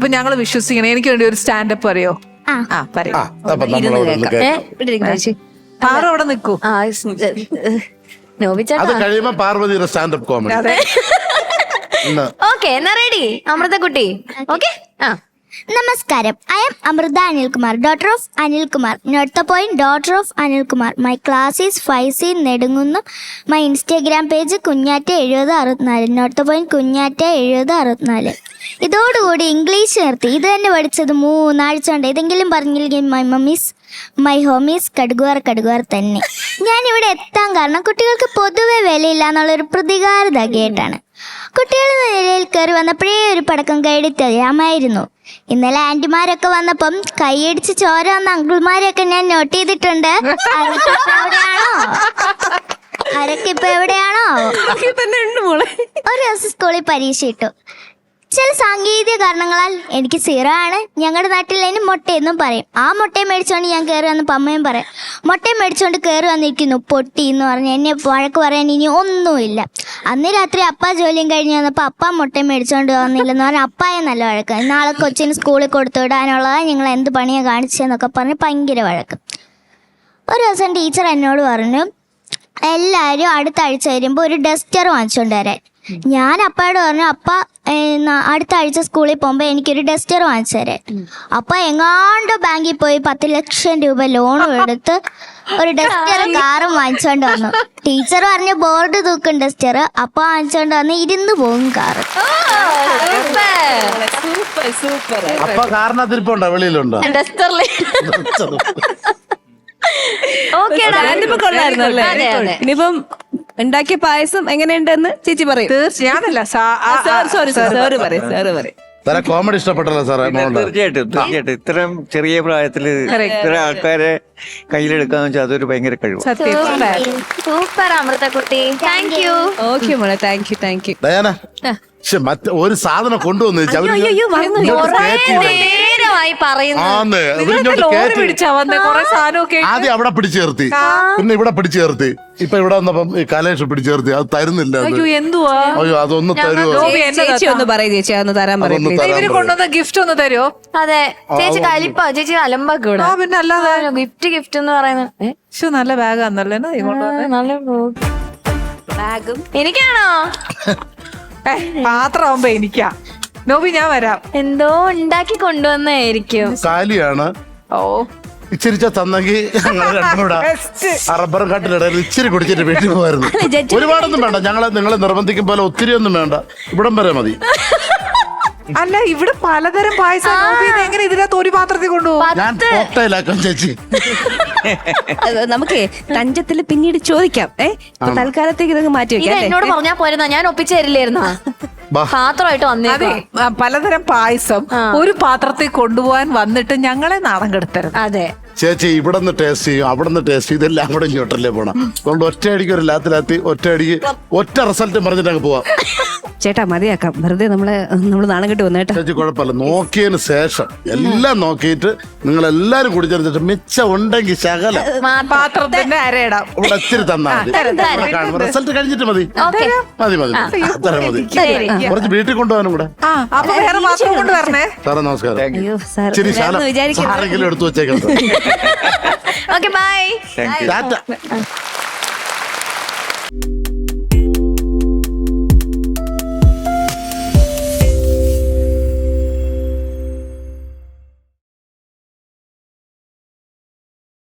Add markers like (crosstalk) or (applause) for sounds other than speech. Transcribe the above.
ഇപ്പൊ ഞങ്ങൾ വിശ്വസിക്കണം. എനിക്ക് വേണ്ടി ഒരു സ്റ്റാൻഡപ്പ് അറിയോ ആ. ആ പറയൂ. ആ അപ്പൊ നമ്മളവിടെ ഒന്ന് ഏ, കേൾക്കാം. ഇവിടെ ഇരിക്ക് ചേച്ചി. പാറ അവിടെ നിൽക്കൂ. ആ സ്- ഏ, ഏ, നോബി അത് ചേട്ടാ കഴിയുമ്പോ പാർവതിയുടെ സ്റ്റാൻഡപ്പ് കോമഡി. അതെ. ഓക്കെ എന്നാ റെഡി അമൃതക്കുട്ടി. ഓക്കെ? ആ. നമസ്കാരം. I am Amrutha Anilkumar daughter of Anilkumar. Not the point daughter of Anilkumar. My class is five C നെടുങ്ങുന്നു my Instagram page Kunjatta എഴുപത് അറുപത്തിനാല് നോട്ട് ദ പോയിന്റ് കുഞ്ഞാറ്റ എഴുപത് അറുപത്തിനാല് ഇതോടുകൂടി ഇംഗ്ലീഷ് നിർത്തി. ഇത് തന്നെ പഠിച്ചത് മൂന്നാഴ്ച കൊണ്ട് ഏതെങ്കിലും പറഞ്ഞില്ലെങ്കിൽ മൈ മമ്മീസ് മൈ ഹോമീസ് കടുകുവാർ കടുകുവാർ തന്നെ. ഞാൻ ഇവിടെ എത്താൻ കാരണം കുട്ടികൾക്ക് പൊതുവെ വിലയില്ല എന്നുള്ളൊരു പ്രതികാരതകയായിട്ടാണ് കുട്ടികൾ നിലയിൽ കയറി വന്നപ്പോഴേ ഒരു പടക്കം കൈയടി തെളിയാമായിരുന്നു ഇന്നലെ ആന്റിമാരൊക്കെ വന്നപ്പം കൈയടിച്ച് ചോര വന്ന അങ്കിൾമാരെയൊക്കെ ഞാൻ നോട്ട് ചെയ്തിട്ടുണ്ട്. ആരൊക്കെ ഇപ്പൊ എവിടെയാണോ? ഒരു ദിവസം സ്കൂളിൽ പരീക്ഷ ഇട്ടു. ചില സാങ്കേതിക കാരണങ്ങളാൽ എനിക്ക് സീറോ ആണ്. ഞങ്ങളുടെ നാട്ടിൽ അതിന് മുട്ടയെന്നും പറയും. ആ മുട്ടയും മേടിച്ചുകൊണ്ട് ഞാൻ കയറി വന്ന് പമ്മയും പറയും. മുട്ടയും മേടിച്ചുകൊണ്ട് കയറി വന്നിരിക്കുന്നു പൊട്ടി എന്ന് പറഞ്ഞ്. എന്നെ വഴക്ക് പറയാൻ ഇനി ഒന്നുമില്ല. അന്ന് രാത്രി അപ്പ ജോലിയും കഴിഞ്ഞ് വന്നപ്പോൾ അപ്പ മുട്ടയും മേടിച്ചുകൊണ്ട് വന്നില്ലെന്ന് പറഞ്ഞാൽ അപ്പായ നല്ല വഴക്ക്. നാളെ കൊച്ചിന് സ്കൂളിൽ കൊടുത്തു വിടാനുള്ളതാണ് നിങ്ങൾ എന്ത് പണിയാണ് കാണിച്ചതെന്നൊക്കെ പറഞ്ഞ് ഭയങ്കര വഴക്ക്. ഒരു ദിവസം ടീച്ചർ എന്നോട് പറഞ്ഞു എല്ലാവരും അടുത്ത ആഴ്ച വരുമ്പോൾ ഒരു ഡസ്റ്റർ വാങ്ങിച്ചുകൊണ്ട് വരാൻ. ഞാൻ അപ്പയോട് പറഞ്ഞു അപ്പ അടുത്ത ആഴ്ച സ്കൂളിൽ പോകുമ്പോൾ എനിക്കൊരു ഡസ്റ്റർ വാങ്ങിച്ചു തരാൻ. അപ്പ എങ്ങാണ്ട് ബാങ്കിൽ പോയി പത്ത് ലക്ഷം രൂപ ലോൺ എടുത്ത് ഒരു ഡസ്റ്റർ (laughs) കാറും വാങ്ങിച്ചോണ്ട് വന്നു. ടീച്ചർ പറഞ്ഞു ബോർഡ് തൂക്കും ഡസ്റ്റർ അപ്പ വാങ്ങിച്ചോണ്ട് വന്ന് ഇരുന്ന് പോകും കാറ്. സൂപ്പർ. സൂപ്പർ അപ്പൊ വെളിയിലുണ്ടോ? (laughs) ഓക്കെ ഇനിയിപ്പം ഉണ്ടാക്കിയ പായസം എങ്ങനെയുണ്ടെന്ന് ചേച്ചി പറയും. തീർച്ചയാണല്ല സോറി സോറി സാറ് പറയും സാറ് പറയും. സാറേ കോമഡി ഇഷ്ടപ്പെട്ടല്ലോ സാറേ തീർച്ചയായിട്ടും തീർച്ചയായിട്ടും. ഇത്രയും ചെറിയ പ്രായത്തിൽ ഇത്ര ആൾക്കാരെ കയ്യിലെടുക്കാന്ന് വെച്ചാൽ അതൊരു ഭയങ്കര കഴിവ്. സൂപ്പർ. സൂപ്പർ അമൃതക്കുട്ടി. താങ്ക് യു ഓക്കെ മോളെ താങ്ക് യു താങ്ക് യു പക്ഷെ മറ്റേ ഒരു സാധനം കൊണ്ടുവന്നു ചേച്ചി അവർ ഇങ്ങോട്ട് കേറ്റിയില്ല. നേരമായി പറയുന്നു ആന്ന് നിങ്ങളൊക്കെ അവരിങ്ങോട്ട് ലോറി കേറ്റി പിടിച്ചാ വന്നേ? കൊറേ സാധനമൊക്കെ ആദ്യം അവിടെ പിടിച്ചു ചേർത്തി പിന്നെ ഇവിടെ പിടിച്ചു ചേർത്തി ഇപ്പൊ ഇവിടെ വന്നപ്പം ഈ കലേഷ് പിടിച്ചു ചേർത്തി അത് തരുന്നില്ല അത്. അയ്യോ എന്തുവാ? അയ്യോ അതൊന്ന് തരുമോ ലോബി ചേച്ചി ഒന്ന് പറയും ചേച്ചി അതൊന്ന് തരാൻ പറയും അതൊന്ന് please. തരാൻ ഇവർ. കൊണ്ടുവന്ന ഗിഫ്റ്റ് ഒന്ന് തരുമോ അതെ. ചേച്ചി കലിപ്പ ചേച്ചി അലമ്പൊക്കെ ഇവിടെ ആ പിന്നെ അല്ലാതെ ഗിഫ്റ്റ് ഗിഫ്റ്റ് എന്ന് പറയുന്നത്. ഏ? ശ്ശോ, നല്ല ബാഗാന്നല്ലേ കൊണ്ടുവന്നേ? നല്ല ബാഗും എനിക്കാണോ? പാത്രമാകുമ്പോ എനിക്കാ. നോബി ഞാൻ വരാം. എന്തോ ഉണ്ടാക്കി കൊണ്ടുവന്നായിരിക്കും. കാലിയാണ്. ഓ. ഇച്ചിരിച്ച തന്നെങ്കിൽ ഞങ്ങൾ രണ്ടും കൂടെ ആ റബ്ബറും കാട്ടിലിടയിൽ ഇച്ചിരി കുടിച്ചിട്ട് വീട്ടിൽ പോകായിരുന്നു ഒരുപാടൊന്നും വേണ്ട. ഞങ്ങളെ നിങ്ങളെ നിർബന്ധിക്കും പോലെ ഒത്തിരി ഒന്നും വേണ്ട. ഇവിടം വരെ മതി. അല്ല ഇവിടെ പലതരം പായസം എങ്ങനെ ഇതിനകത്ത് ഒരു പാത്രത്തിൽ കൊണ്ടുപോകും? ചേച്ചി. നമുക്കേ തഞ്ചത്തിൽ പിന്നീട് ചോദിക്കാം. ഏ? ഇപ്പൊ തൽക്കാലത്തേക്ക് ഇതൊക്കെ മാറ്റി വെക്കാം എന്നോട് പറഞ്ഞാ പോരുന്ന? ഞാൻ ഒപ്പിച്ചു തരില്ലായിരുന്നു? പാത്രമായിട്ട് പാത്രമായിട്ട് അതെ പലതരം പായസം ഒരു പാത്രത്തിൽ കൊണ്ടുപോകാൻ വന്നിട്ട് ഞങ്ങളെ നാണം കെടുത്തരുത്. അതെ. ചേച്ചി ഇവിടെ നിന്ന് ടേസ്റ്റ് ചെയ്യും അവിടെ നിന്ന് ടേസ്റ്റ് ചെയ്യും. ഇതെല്ലാം കൂടെ ഇങ്ങോട്ടല്ലേ പോണം. അതുകൊണ്ട് ഒറ്റയടിക്ക് ഒരു ലാത്തിലാത്തി ഒറ്റയടിക്ക് ഒറ്റ റിസൾട്ടും പറഞ്ഞിട്ട് അങ്ങ് പോവാം. ചേട്ടാ മതിയാക്കാം. വെറുതെ നമ്മളെ നമ്മൾ നാണം കെട്ട് വന്നേട്ടാ ചേച്ചി കുഴപ്പമില്ല. നോക്കിയതിന് ശേഷം എല്ലാം നോക്കിയിട്ട് നിങ്ങൾ എല്ലാരും കൂടി ചേർന്നിട്ട് മിച്ചം ഉണ്ടെങ്കിൽ ശകലം പാത്രത്തിന്റെ അരയിടാം. ഇവിടെ ഇച്ചിരി തന്നാ മതി. റിസൾട്ട് കഴിഞ്ഞിട്ട് മതി. ഓക്കെ. മതി മതി അത്ര മതി. ശരി. കുറച്ച് വീട്ടിൽ കൊണ്ടുപോകാനും കൂടെ. സാറേ നമസ്കാരം. ഇച്ചിരി എടുത്തു (laughs) ഓക്കെ ബൈ. ടാറ്റ.